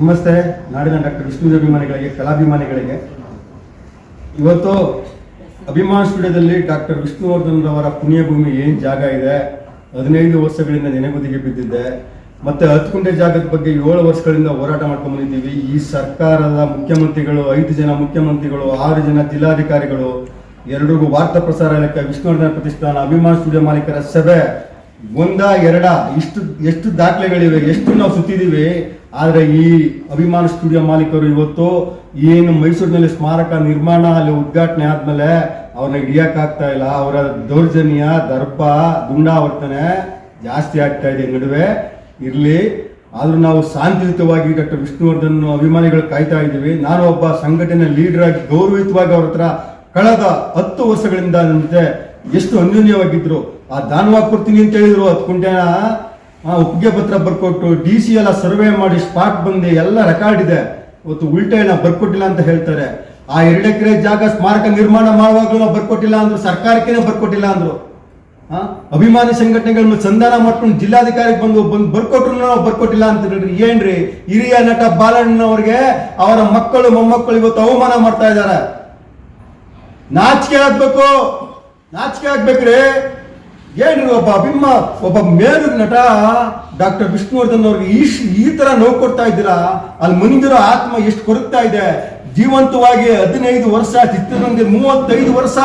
ನಮಸ್ತೆ ನಾಡಿನ ಡಾಕ್ಟರ್ ವಿಷ್ಣು ಅಭಿಮಾನಿಗಳಿಗೆ, ಕಲಾಭಿಮಾನಿಗಳಿಗೆ. ಇವತ್ತು ಅಭಿಮಾನ್ ಸ್ಟುಡಿಯೋದಲ್ಲಿ ಡಾಕ್ಟರ್ ವಿಷ್ಣುವರ್ಧನ್ ರವರ ಪುಣ್ಯಭೂಮಿ ಏನು ಜಾಗ ಇದೆ? ಹದಿನೈದು ವರ್ಷಗಳಿಂದ ನೆನೆಗುದಿಗೆ ಬಿದ್ದಿದೆ ಮತ್ತೆ ಹತ್ಕುಂಟೆ ಜಾಗದ ಬಗ್ಗೆ ಏಳು ವರ್ಷಗಳಿಂದ ಹೋರಾಟ ಮಾಡ್ಕೊಂಡು ಬಂದಿದ್ದೀವಿ. ಈ ಸರ್ಕಾರದ ಮುಖ್ಯಮಂತ್ರಿಗಳು, ಐದು ಜನ ಮುಖ್ಯಮಂತ್ರಿಗಳು, ಆರು ಜನ ಜಿಲ್ಲಾಧಿಕಾರಿಗಳು, ಎರಡಿಗೂ ವಾರ್ತಾ ಪ್ರಸಾರ ಇಲಾಖೆ, ವಿಷ್ಣುವರ್ಧನ ಪ್ರತಿಷ್ಠಾನ, ಅಭಿಮಾನ್ ಸ್ಟುಡಿಯೋ ಮಾಲೀಕರ ಸಭೆ ಒಂದ ಎರಡ, ಇಷ್ಟು, ಎಷ್ಟು ದಾಖಲೆಗಳಿವೆ, ಎಷ್ಟು ನಾವು ಸುತ್ತಿದ್ದೀವಿ ಆದರೆ ಈ ಅಭಿಮಾನ ಸ್ಟುಡಿಯೋ ಮಾಲೀಕರು ಇವತ್ತು ಏನು ಮೈಸೂರಿನಲ್ಲಿ ಸ್ಮಾರಕ ನಿರ್ಮಾಣ ಅಲ್ಲಿ ಉದ್ಘಾಟನೆ ಆದಮೇಲೆ ಅವ್ರನ್ನ ಹಿಡಿಯಕ್ ಆಗ್ತಾ ಇಲ್ಲ. ಅವರ ದೌರ್ಜನ್ಯ, ದರ್ಪ, ದುಂಡಾವರ್ತನೆ ಜಾಸ್ತಿ ಆಗ್ತಾ ಇದೆ ನಡುವೆ. ಇರ್ಲಿ, ಆದರೂ ನಾವು ಶಾಂತಿಯುತವಾಗಿ ಡಾಕ್ಟರ್ ವಿಷ್ಣುವರ್ಧನ್ ಅಭಿಮಾನಿಗಳು ಕಾಯ್ತಾ ಇದ್ದೀವಿ. ನಾನು ಒಬ್ಬ ಸಂಘಟನೆ ಲೀಡರ್ ಆಗಿ ಗೌರವಯುತವಾಗಿ ಅವ್ರ ಹತ್ರ ಕಳೆದ ಹತ್ತು ವರ್ಷಗಳಿಂದ ಎಷ್ಟು ಅನ್ಯೋನ್ಯವಾಗಿದ್ರು ಆ ದಾನವಾಗಿ ಕೊಡ್ತೀನಿ ಅಂತ ಹೇಳಿದ್ರು ಹತ್ತು ಕುಂಟೆನ ಒಪ್ಪಿಗೆ ಪತ್ರ ಬರ್ಕೊಟ್ಟು ಡಿ ಸಿ ಎಲ್ಲ ಸರ್ವೆ ಮಾಡಿ ಸ್ಪಾಟ್ ಬಂದು ಎಲ್ಲ ರೆಕಾರ್ಡ್ ಇದೆ. ಇವತ್ತು ಉಲ್ಟೇನ ಬರ್ಕೊಟ್ಟಿಲ್ಲ ಅಂತ ಹೇಳ್ತಾರೆ. ಆ ಎರಡು ಎಕರೆ ಜಾಗ ಸ್ಮಾರಕ ನಿರ್ಮಾಣ ಮಾಡುವಾಗಲೂ ನಾವು ಬರ್ಕೊಟ್ಟಿಲ್ಲ ಅಂದ್ರು, ಸರ್ಕಾರಕ್ಕೇನೆ ಬರ್ಕೊಟ್ಟಿಲ್ಲ ಅಂದ್ರು. ಅಭಿಮಾನಿ ಸಂಘಟನೆಗಳನ್ನ ಸಂಧಾನ ಮಾಡ್ಕೊಂಡು ಜಿಲ್ಲಾಧಿಕಾರಿಗೆ ಬಂದು ಬಂದು ಬರ್ಕೊಟ್ರು ನಾವು ಬರ್ಕೊಟ್ಟಿಲ್ಲ ಅಂತ ಹೇಳ್ರಿ. ಏನ್ರಿ? ಹಿರಿಯ ನಟ ಬಾಲಣ್ಣನವ್ರಿಗೆ ಅವರ ಮಕ್ಕಳು, ಮೊಮ್ಮಕ್ಕಳು ಇವತ್ತು ಅವಮಾನ ಮಾಡ್ತಾ ಇದ್ದಾರೆ. ನಾಚಿಕೆ ಆಗ್ಬೇಕು. ನಾಚಿಕೆ ಆಗ್ಬೇಕ್ರಿ. ಏನ್ರಿ ಒಬ್ಬ ಅಭಿಮ ಒಬ್ಬ ಮೇರು ನಟ ಡಾಕ್ಟರ್ ವಿಷ್ಣುವರ್ಧನ್ ಅವ್ರಿಗೆ ಈಶ್ ಈ ತರ ನೋವು ಕೊಡ್ತಾ ಇದ್ದೀರಾ. ಅಲ್ಲಿ ಮುಂದಿರೋ ಆತ್ಮ ಎಷ್ಟು ಕೊರಗ್ತಾ ಇದೆ. ಜೀವಂತವಾಗಿ ಹದಿನೈದು ವರ್ಷ ಚಿತ್ರರಂಗ ಮೂವತ್ತೈದು ವರ್ಷ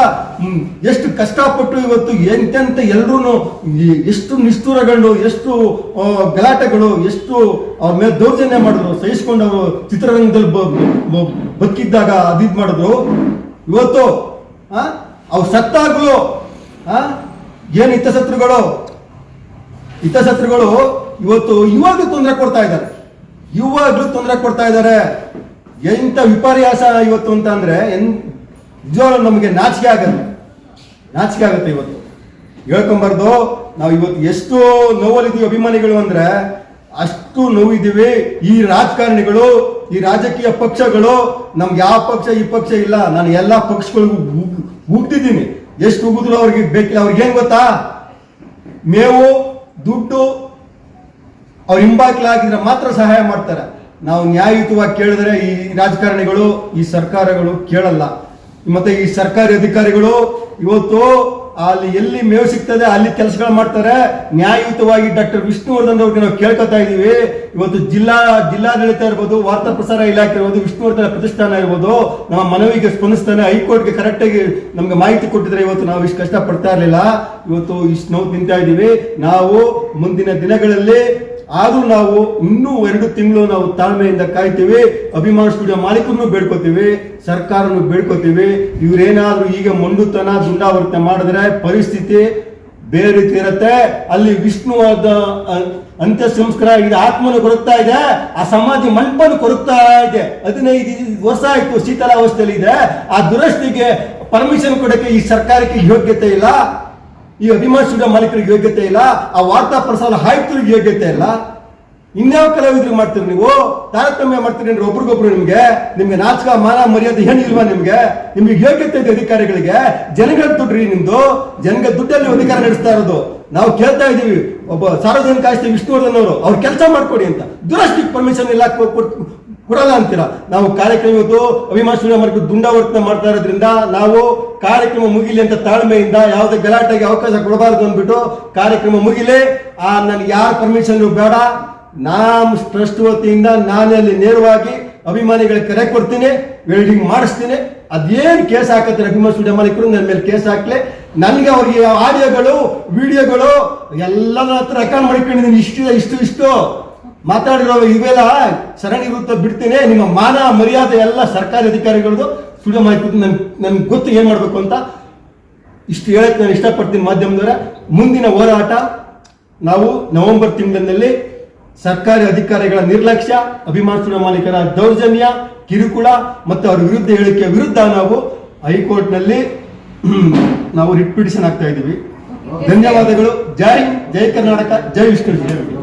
ಎಷ್ಟು ಕಷ್ಟಪಟ್ಟು ಇವತ್ತು ಎಂತೆಂತ ಎಲ್ರೂ ಎಷ್ಟು ನಿಷ್ಠುರಗಳು ಎಷ್ಟು ಗಲಾಟೆಗಳು ಎಷ್ಟು ಅವ್ರ ಮೇಲೆ ದೌರ್ಜನ್ಯ ಮಾಡಿದ್ರು. ಸಹಿಸ್ಕೊಂಡು ಅವರು ಚಿತ್ರರಂಗದಲ್ಲಿ ಬದುಕಿದ್ದಾಗ ಅದಿದ್ ಮಾಡಿದ್ರು. ಇವತ್ತು ಅವ್ರು ಸತ್ತಾಗ್ಲು ಆ, ಏನ್ ಹಿತಶತ್ರುಗಳು ಹಿತಶತ್ರುಗಳು ಇವತ್ತು ಇವಾಗಲೂ ತೊಂದರೆ ಕೊಡ್ತಾ ಇದ್ದಾರೆ. ಇವಾಗಲೂ ತೊಂದರೆ ಕೊಡ್ತಾ ಇದ್ದಾರೆ. ಎಂತ ವಿಪರ್ಯಾಸ ಇವತ್ತು ಅಂತ ಅಂದ್ರೆ ನಿಜವಾಗ್ಲೂ ನಮಗೆ ನಾಚಿಕೆ ಆಗತ್ತೆ ನಾಚಿಕೆ ಆಗುತ್ತೆ ಇವತ್ತು. ಹೇಳ್ಕೊಂಬಾರ್ದು, ನಾವು ಇವತ್ತು ಎಷ್ಟು ನೋವಲ್ಲಿದ್ದೀವಿ ಅಭಿಮಾನಿಗಳು ಅಂದ್ರೆ, ಅಷ್ಟು ನೋವಿದ್ದೀವಿ. ಈ ರಾಜಕಾರಣಿಗಳು, ಈ ರಾಜಕೀಯ ಪಕ್ಷಗಳು, ನಮ್ಗೆ ಯಾವ ಪಕ್ಷ ಈ ಪಕ್ಷ ಇಲ್ಲ. ನಾನು ಎಲ್ಲಾ ಪಕ್ಷಗಳಿಗೂ ಉಗ್- ಉಗ್ದಿದ್ದೀನಿ. ಎಷ್ಟು ಉಗಿದ್ರು ಅವ್ರಿಗೆ ಬೇಕಿಲ್ಲ. ಅವ್ರಿಗೆ ಏನ್ ಗೊತ್ತಾ? ಮೇವು, ದುಡ್ಡು ಅವ್ರ ಹಿಂಬಾಕ್ಲಾಗಿದ್ರೆ ಮಾತ್ರ ಸಹಾಯ ಮಾಡ್ತಾರೆ. ನಾವು ನ್ಯಾಯಯುತವಾಗಿ ಕೇಳಿದ್ರೆ ಈ ರಾಜಕಾರಣಿಗಳು, ಈ ಸರ್ಕಾರಗಳು ಕೇಳಲ್ಲ. ಮತ್ತೆ ಈ ಸರ್ಕಾರಿ ಅಧಿಕಾರಿಗಳು ಇವತ್ತು ಅಲ್ಲಿ ಎಲ್ಲಿ ಮೇವು ಸಿಗ್ತದೆ, ಅಲ್ಲಿ ಕೆಲಸಗಳು ಮಾಡ್ತಾರೆ. ನ್ಯಾಯಯುತವಾಗಿ ಡಾಕ್ಟರ್ ವಿಷ್ಣುವರ್ಧನ್ ಅವ್ರಿಗೆ ನಾವು ಕೇಳ್ಕೊತಾ ಇದ್ದೀವಿ ಇವತ್ತು ಜಿಲ್ಲಾ, ಜಿಲ್ಲಾಡಳಿತ ಇರ್ಬೋದು, ವಾರ್ತಾ ಪ್ರಸಾರ ಇಲಾಖೆ ಇರ್ಬೋದು, ವಿಷ್ಣುವರ್ಧನ ಪ್ರತಿಷ್ಠಾನ ಇರ್ಬೋದು, ನಮ್ಮ ಮನವಿಗೆ ಸ್ಪಂದಿಸ್ತಾನೆ. ಹೈಕೋರ್ಟ್ಗೆ ಕರೆಕ್ಟಾಗಿ ನಮ್ಗೆ ಮಾಹಿತಿ ಕೊಟ್ಟಿದ್ರೆ ಇವತ್ತು ನಾವು ಇಷ್ಟು ಕಷ್ಟ ಪಡ್ತಾ ಇರಲಿಲ್ಲ. ಇವತ್ತು ಇಷ್ಟು ನೋವು ತಿಂತಾ ಇದೀವಿ. ನಾವು ಮುಂದಿನ ದಿನಗಳಲ್ಲಿ ಆದ್ರೂ ನಾವು ಇನ್ನೂ ಎರಡು ತಿಂಗಳು ನಾವು ತಾಳ್ಮೆಯಿಂದ ಕಾಯ್ತೀವಿ, ಅಭಿಮಾನ ಸ್ಟುಡಿಯೋ ಮಾಲೀಕರನ್ನು ಬೇಡ್ಕೋತೀವಿ ಸರ್ಕಾರನು ಬೇಡ್ಕೋತೀವಿ. ಇವ್ರೇನಾದ್ರೂ ಈಗ ಮಂಡುತನ, ದುಂಡಾವರ್ತನೆ ಮಾಡಿದ್ರೆ ಪರಿಸ್ಥಿತಿ ಬೇರೆ ರೀತಿ ಇರುತ್ತೆ. ಅಲ್ಲಿ ವಿಷ್ಣುವಾದ ಅಂತ್ಯ ಸಂಸ್ಕಾರ ಇದೆ ಆತ್ಮನು ಕೊರಗ್ತಾ ಇದೆ, ಆ ಸಮಾಧಿ ಮಂಟಪನ ಕೊರಗ್ತಾ ಇದೆ. ಹದಿನೈದು ವರ್ಷ ಆಯ್ತು ಶೀತಲಾವಸ್ಥೆಯಲ್ಲಿ ಇದೆ. ಆ ದುರಸ್ತಿಗೆ ಪರ್ಮಿಷನ್ ಕೊಡಕ್ಕೆ ಈ ಸರ್ಕಾರಕ್ಕೆ ಯೋಗ್ಯತೆ ಇಲ್ಲ. ಈ ಅಭಿಮಾನ ಸ್ಟುಡಿಯೋ ಮಾಲೀಕರಿಗೆ ಯೋಗ್ಯತೆ ಇಲ್ಲ, ಆ ವಾರ್ತಾ ಪ್ರಸಾರ ಆಯುಕ್ತರಿಗೆ ಯೋಗ್ಯತೆ ಇಲ್ಲ. ಇನ್ಯಾವ ಕಲಾವಿದ್ರಿಗೆ ಮಾಡ್ತೀರಿ ನೀವು? ತಾರತಮ್ಯ ಮಾಡ್ತೀರಿ ಅಂದ್ರೆ ಒಬ್ರಿಗೊಬ್ರು ನಿಮ್ಗೆ ನಿಮ್ಗೆ ನಾಚಕ ಮಾನ, ಮರ್ಯಾದೆ ಏನಿಲ್ವಾ ನಿಮ್ಗೆ? ನಿಮ್ಗೆ ಯೋಗ್ಯತೆ ಇದೆ ಅಧಿಕಾರಿಗಳಿಗೆ, ಜನಗಳ ದುಡ್ಡ್ರಿ ನಿಮ್ದು, ಜನಗಳ ದುಡ್ಡಲ್ಲಿ ಅಧಿಕಾರ ನಡೆಸ್ತಾ ಇರೋದು. ನಾವು ಕೇಳ್ತಾ ಇದೀವಿ ಒಬ್ಬ ಸಾರ್ವಜನಿಕ ಆಸ್ತಿ ವಿಷ್ಣುವರ್ಧನ್ ಅವರು, ಅವ್ರು ಕೆಲಸ ಮಾಡ್ಕೊಡಿ ಅಂತ. ದುರಸ್ತಿ ಪರ್ಮಿಷನ್ ಇಲ್ಲ ಕೊಡಲ್ಲ ಅಂತೀರ? ನಾವು ಕಾರ್ಯಕ್ರಮ ಇವತ್ತು ಅಭಿಮಾನ ಸ್ಟುಡಿಯೋ ದುಂಡಾವರ್ತನೆ ಮಾಡ್ತಾ ಇರೋದ್ರಿಂದ ನಾವು ಕಾರ್ಯಕ್ರಮ ಮುಗಿಲಿ ಅಂತ ತಾಳ್ಮೆಯಿಂದ ಯಾವುದೇ ಗಲಾಟೆಗೆ ಅವಕಾಶ ಕೊಡಬಾರದು ಅಂದ್ಬಿಟ್ಟು ಕಾರ್ಯಕ್ರಮ ಮುಗಿಲಿ. ಆ, ನನಗೆ ಯಾರ ಪರ್ಮಿಷನ್ ಬೇಡ. ನಾಮ್ ಟ್ರಸ್ಟ್ ವತಿಯಿಂದ ನಾನೇ ಅಲ್ಲಿ ನೇರವಾಗಿ ಅಭಿಮಾನಿಗಳಿಗೆ ಕರೆ ಕೊಡ್ತೀನಿ ವೆಲ್ಡಿಂಗ್ ಮಾಡಿಸ್ತೀನಿ. ಅದೇನು ಕೇಸ್ ಹಾಕತ್ತಾರೆ ಅಭಿಮಾನ ಸ್ಟುಡಿಯೋ ಮಾಲೀಕರು? ನನ್ನ ಮೇಲೆ ಕೇಸ್ ಹಾಕ್ಲಿ. ನನಗೆ ಅವ್ರಿಗೆ ಆಡಿಯೋಗಳು, ವಿಡಿಯೋಗಳು ಎಲ್ಲ ನನ್ನ ಹತ್ರ ರೆಕಾರ್ಡ್ ಮಾಡ್ಕೊಂಡಿದ್ದೀನಿ. ಇಷ್ಟು ಇಷ್ಟು ಇಷ್ಟು. ಮಾತಾಡಿರೋ ಇವೆಲ್ಲ ಸರಣಿ ವೃತ್ತ ಬಿಡ್ತೀನಿ, ನಿಮ್ಮ ಮಾನ, ಮರ್ಯಾದೆ ಎಲ್ಲ ಸರ್ಕಾರಿ ಅಧಿಕಾರಿಗಳದ್ದು ಸುಳ್ಳು ಮಾಹಿತಿ ನನ್, ನನ್ಗೆ ಗೊತ್ತು ಏನ್ ಮಾಡ್ಬೇಕು ಅಂತ ಇಷ್ಟು ಹೇಳಕ್ ನಾನು ಇಷ್ಟಪಡ್ತೀನಿ ಮಾಧ್ಯಮದವರ. ಮುಂದಿನ ಹೋರಾಟ ನಾವು ನವೆಂಬರ್ ತಿಂಗಳಿನಲ್ಲಿ ಸರ್ಕಾರಿ ಅಧಿಕಾರಿಗಳ ನಿರ್ಲಕ್ಷ್ಯ, ಅಭಿಮಾನ ಮಾಲೀಕರ ದೌರ್ಜನ್ಯ, ಕಿರುಕುಳ ಮತ್ತು ಅವರ ವಿರುದ್ಧ ಹೇಳಿಕೆ ವಿರುದ್ಧ ನಾವು ಹೈಕೋರ್ಟ್ನಲ್ಲಿ ನಾವು ರಿಟ್ ಆಗ್ತಾ ಇದ್ದೀವಿ. ಧನ್ಯವಾದಗಳು. ಜೈ ಜೈ ಕರ್ನಾಟಕ, ಜೈ ವಿಷ್ಣು